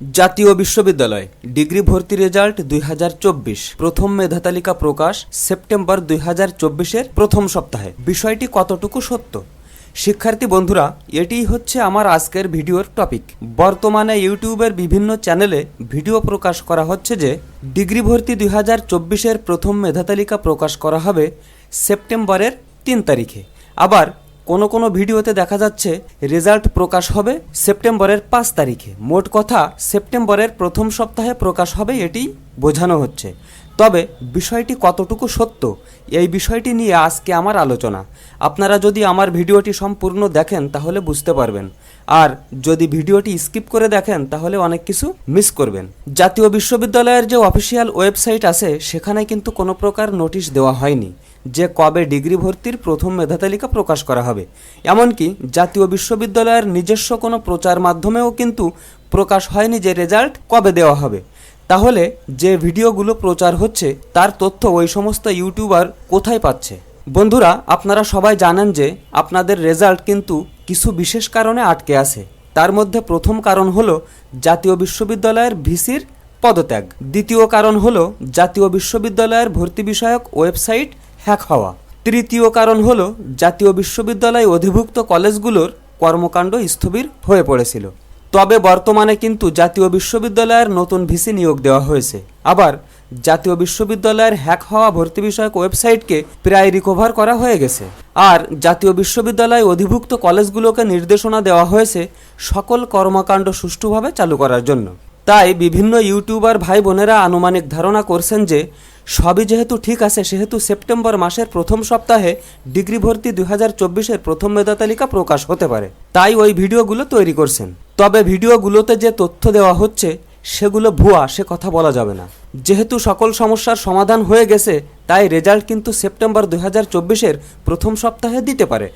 জাতীয় বিশ্ববিদ্যালয়, ডিগ্রি ভর্তি রেজাল্ট দুই হাজার চব্বিশ। প্রথম মেধা তালিকা প্রকাশ সেপ্টেম্বর দুই হাজার প্রথম সপ্তাহে। বিষয়টি কতটুকু সত্য? শিক্ষার্থী বন্ধুরা এটিই হচ্ছে আমার আজকের ভিডিওর টপিক। বর্তমানে ইউটিউবের বিভিন্ন চ্যানেলে ভিডিও প্রকাশ করা হচ্ছে যে, ডিগ্রি ভর্তি দুই চব্বিশের প্রথম মেধা তালিকা প্রকাশ করা হবে সেপ্টেম্বরের তিন তারিখে। আবার কোনো কোনো ভিডিওতে দেখা যাচ্ছে, রেজাল্ট প্রকাশ হবে সেপ্টেম্বরের পাঁচ তারিখে। মোট কথা, সেপ্টেম্বরের প্রথম সপ্তাহে প্রকাশ হবে এটি বোঝানো হচ্ছে। তবে বিষয়টি কতটুকু সত্য, এই বিষয়টি নিয়ে আজকে আমার আলোচনা। আপনারা যদি আমার ভিডিওটি সম্পূর্ণ দেখেন তাহলে বুঝতে পারবেন। আর যদি ভিডিওটি স্কিপ করে দেখেন তাহলে অনেক কিছু মিস করবেন। জাতীয় বিশ্ববিদ্যালয়ের যে অফিসিয়াল ওয়েবসাইট আছে, সেখানে কিন্তু কোনো প্রকার নোটিশ দেওয়া হয়নি যে কবে ডিগ্রি ভর্তির প্রথম মেধা তালিকা প্রকাশ করা হবে। এমনকি জাতীয় বিশ্ববিদ্যালয়ের নিজস্ব কোনো প্রচার মাধ্যমেও কিন্তু প্রকাশ হয়নি যে রেজাল্ট কবে দেওয়া হবে। তাহলে যে ভিডিওগুলো প্রচার হচ্ছে, তার তথ্য ওই সমস্ত ইউটিউবার কোথায় পাচ্ছে? বন্ধুরা, আপনারা সবাই জানেন যে আপনাদের রেজাল্ট কিন্তু কিছু বিশেষ কারণে আটকে আছে। তার মধ্যে প্রথম কারণ হলো জাতীয় বিশ্ববিদ্যালয়ের ভিসির পদত্যাগ। দ্বিতীয় কারণ হলো জাতীয় বিশ্ববিদ্যালয়ের ভর্তি বিষয়ক ওয়েবসাইট হ্যাক হওয়া। তৃতীয় কারণ হলো জাতীয় বিশ্ববিদ্যালয় অধিভুক্ত কলেজগুলোর কর্মকাণ্ড স্থবির হয়ে পড়েছিল। তবে বর্তমানে কিন্তু জাতীয় বিশ্ববিদ্যালয়ের নতুন ভিসি নিয়োগ দেওয়া হয়েছে। আবার জাতীয় বিশ্ববিদ্যালয়ের হ্যাক হওয়া ভর্তি বিষয়ক ওয়েবসাইটকে প্রায় রিকভার করা হয়ে গেছে। আর জাতীয় বিশ্ববিদ্যালয় অধিভুক্ত কলেজগুলোকে নির্দেশনা দেওয়া হয়েছে সকল কর্মকাণ্ড সুষ্ঠুভাবে চালু করার জন্য। তাই বিভিন্ন ইউটিউবার ভাই বোনেরা আনুমানিক ধারণা করছেন যে সবই যেহেতু ঠিক আছে, সেহেতু সেপ্টেম্বর মাসের প্রথম সপ্তাহে ডিগ্রি ভর্তি দুই হাজার প্রথম মেধা তালিকা প্রকাশ হতে পারে। তাই ওই ভিডিওগুলো তৈরি করছেন। তবে ভিডিওগুলোতে যে তথ্য দেওয়া হচ্ছে, সেগুলো ভুয়া, সে কথা বলা যাবে না। যেহেতু সকল সমস্যার সমাধান হয়ে গেছে, তাই রেজাল্ট কিন্তু সেপ্টেম্বর দু হাজার চব্বিশের প্রথম সপ্তাহে দিতে পারে।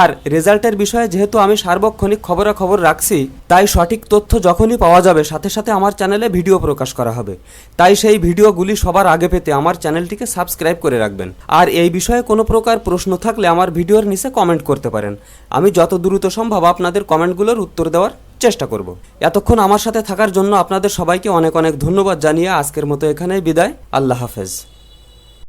আর রেজাল্টের বিষয়ে যেহেতু আমি সার্বক্ষণিক খবরাখবর রাখছি, তাই সঠিক তথ্য যখনই পাওয়া যাবে, সাথে সাথে আমার চ্যানেলে ভিডিও প্রকাশ করা হবে। তাই সেই ভিডিওগুলি সবার আগে পেতে আমার চ্যানেলটিকে সাবস্ক্রাইব করে রাখবেন। আর এই বিষয়ে কোনো প্রকার প্রশ্ন থাকলে আমার ভিডিওর নিচে কমেন্ট করতে পারেন। আমি যত দ্রুত সম্ভব আপনাদের কমেন্টগুলোর উত্তর দেওয়ার চেষ্টা করব। এতক্ষণ আমার সাথে থাকার জন্য আপনাদের সবাইকে অনেক অনেক ধন্যবাদ জানিয়ে আজকের মতো এখানেই বিদায়। আল্লাহ হাফেজ।